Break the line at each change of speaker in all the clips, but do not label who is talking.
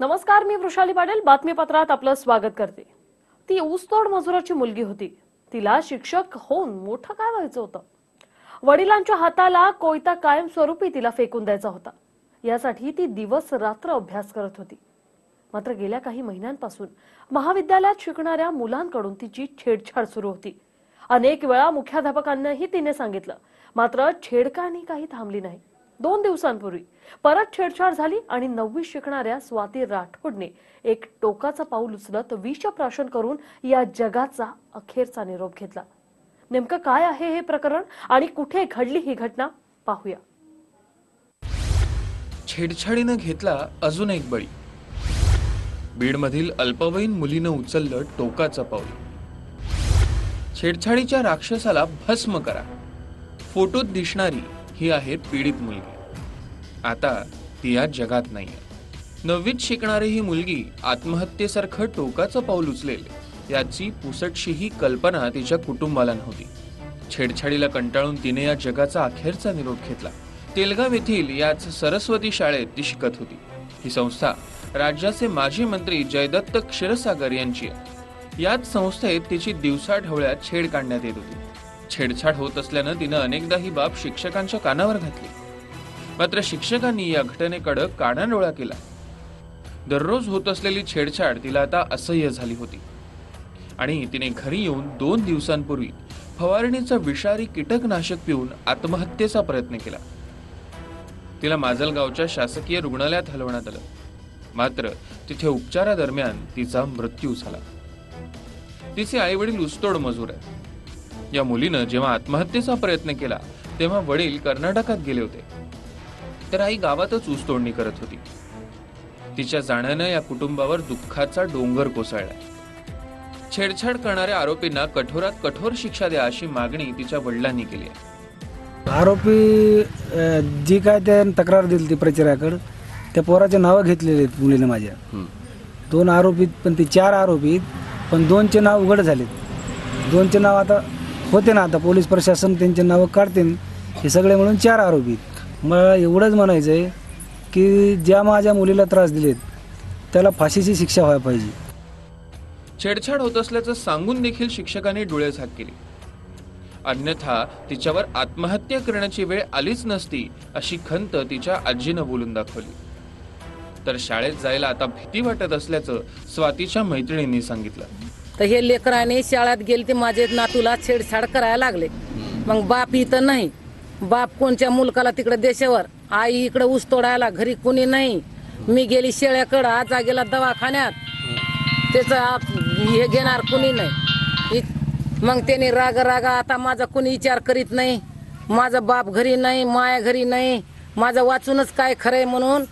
नमस्कार मी वृषाली पाटील बातमीपत्रात आपलं स्वागत करते. ती ऊसतोड मजुराची मुलगी होती. तिला शिक्षक होऊन मोठं काय व्हायचं होतं? वडिलांच्या हाताला कोयता कायमस्वरूपी तिला फेकून द्यायचा होता. यासाठी ती दिवस रात्र अभ्यास करत होती. मात्र गेल्या काही महिन्यांपासून महाविद्यालयात शिकणाऱ्या मुलांकडून तिची छेडछाड सुरू होती. अनेक वेळा मुख्याध्यापकांनाही तिने सांगितलं मात्र छेडकानी काही थांबली नाही. दोन दिवसांपूर्वी. परत छेडछाड झाली आणि नववी शिकणाऱ्या स्वाती राठोडने एक टोकाचं पाऊल उचलत विषप्राशन करून या जगाचा अखेरचा निरोप घेतला. नेमकं काय आहे हे प्रकरण आणि कुठे घडली ही घटना पाहूया.
छेडछाडीनं घेतला अजून एक बळी. बीडमधील अल्पवयीन मुलीनं उचललं टोकाचं पाऊल. छेडछाडीच्या राक्षसाला भस्म करा. फोटोत दिसणारी ही आहे पीडित मुलगी. आता ती या जगात नाही नववीत शिकणारी ही मुलगी आत्महत्येसारखं टोकाचं पाऊल उचलेल. याची पुसटशीही कल्पना तिच्या कुटुंबाला नव्हती. छेडछाडीला कंटाळून तिने या जगाचा अखेरचा निरोप घेतला. तेलगाव येथील याच सरस्वती शाळेत ती शिकत होती. ही संस्था राज्याचे माजी मंत्री जयदत्त क्षीरसागर यांची आहे. याच संस्थेत तिची दिवसाढवळ्यात छेड काढण्यात येत होती. छेडछाड होत असल्यानं तिनं अनेकदा ही बाब शिक्षकांच्या कानावर घातली. मात्र शिक्षकांनी या घटनेकडे कानाडोळा केला. दररोज होत असलेली छेडछाड तिला आता असह्य झाली होती. आणि तिने घरी येऊन दोन दिवसांपूर्वी फवारणीचा विषारी कीटकनाशक पिऊन आत्महत्येचा प्रयत्न केला. तिला माजलगावच्या शासकीय रुग्णालयात हलवण्यात आलं. मात्र तिथे उपचारादरम्यान तिचा मृत्यू झाला. तिचे आई वडील उस्तोड मजूर आहेत. या मुलीनं जेव्हा आत्महत्येचा प्रयत्न केला तेव्हा वडील कर्नाटकात गेले होते. तर आई गावातच ऊसतोडणी करत होती. तिच्या जाण्यानं या कुटुंबावर दुःखाचा डोंगर कोसळला. छेडछाड करणाऱ्या आरोपींना कठोरात कठोर शिक्षा द्या अशी मागणी तिच्या वडिलांनी केली आहे.
आरोपी अ, जी काय त्यानं तक्रार दिली ती प्रचाराकडं त्या पोराचे नावं घेतलेले आहेत मुलीनं माझ्या. दोन आरोपीत पण ते चार आरोपीत पण दोनचे नाव उघड झालेत. दोनचे नाव आता होते ना आता पोलीस प्रशासन त्यांचे नावं काढतील हे सगळे म्हणून चार आरोपी मला एवढंच म्हणायचं आहे की ज्या माझ्या मुलीला त्रास दिलेत त्याला फाशीची शिक्षा व्हायला पाहिजे.
छेडछाड होत असल्याचं सांगून देखील शिक्षकांनी डोळे झाक केली. अन्यथा तिच्यावर आत्महत्या करण्याची वेळ आलीच नसती अशी खंत तिच्या आजीनं बोलून दाखवली. तर शाळेत जायला आता भीती वाटत असल्याचं स्वातीच्या मैत्रिणींनी सांगितलं.
तर हे लेकराने शाळेत गेले ते माझे नातूला छेडछाड करायला लागले. मग बाप इथं नाही. बाप कोणच्या मुलकाला तिकडे देशावर? आई इकडे ऊस तोडायला घरी कोणी नाही. मी गेली शेळ्याकडं आजा गेला दवाखान्यात. त्याचं हे घेणार कोणी नाही. इ- मग त्याने राग रागा आता माझा कोणी विचार करीत नाही. माझा बाप घरी नाही माया घरी नाही. माझं वाचूनच काय खरंय म्हणून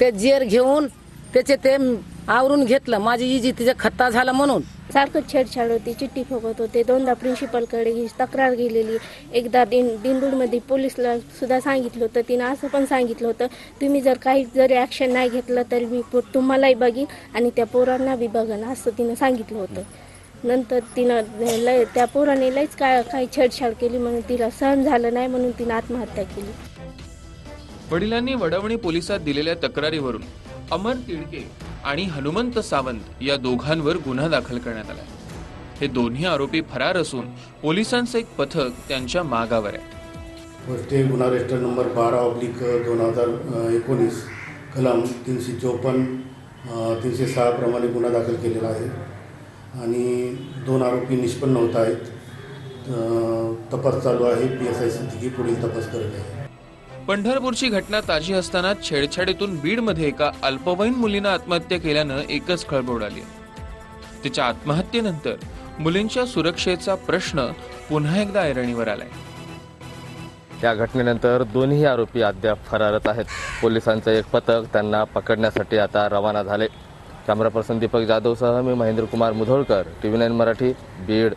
ते जेर घेऊन त्याचे ते आवरून घेतलं. माझी इजी तिचा खत्ता झाला म्हणून.
सारखं छेडछाड होती चिठ्ठी फुगत होते. दोनदा प्रिन्सिपलकडे ही तक्रार गेलेली. एकदा दिन दिंडूरमध्ये पोलीसला सुद्धा सांगितलं होतं. तिनं असं पण सांगितलं होतं तुम्ही जर काही जरी ॲक्शन नाही घेतलं तरी मी तुम्हालाही बघीन आणि त्या पोरांना बी बघन असं तिनं सांगितलं होतं. नंतर तिनं लय त्या पोराने लयच काय काही छेडछाड केली म्हणून तिला सहन झालं नाही म्हणून तिनं आत्महत्या केली.
वडिलांनी वडवणी पोलिसात दिलेल्या तक्रारीवरून अमर तिडके. आणि हनुमंत सावंत या दोघांवर गुन्हा दाखल करण्यात आला हे दोन्ही आरोपी फरार असून पोलिसांचं एक पथक त्यांच्या मागावर आहे.
पोस्टे गुन्हा रजिस्टर नंबर बारा ऑब्लिक दोन हजार एकोणीस कलम तीनशे चोपन्न तीनशे सहाप्रमाणे गुन्हा दाखल केलेला आहे. आणि दोन आरोपी निष्पन्न होत आहेत. तपास चालू आहे. पी एस आय सिद्दीकी पुढील तपास करत आहे.
पंढरपूरची घटना ताजी असताना छेडछाडीतून बीडमध्ये एका अल्पवयीन मुलीनं आत्महत्या केल्यानं एकच खळबळ उडाली तिच्या आत्महत्येनंतर मुलींच्या सुरक्षेचा प्रश्न पुन्हा एकदा ऐरणीवर आलाय.
या घटनेनंतर दोन्ही आरोपी अद्याप फरारत आहेत. पोलिसांचं एक पथक त्यांना पकडण्यासाठी आता रवाना झाले. कॅमेरा पर्सन दीपक जाधवसह मी Mahendra Kumar Mudholkar T V nine Marathi Beed.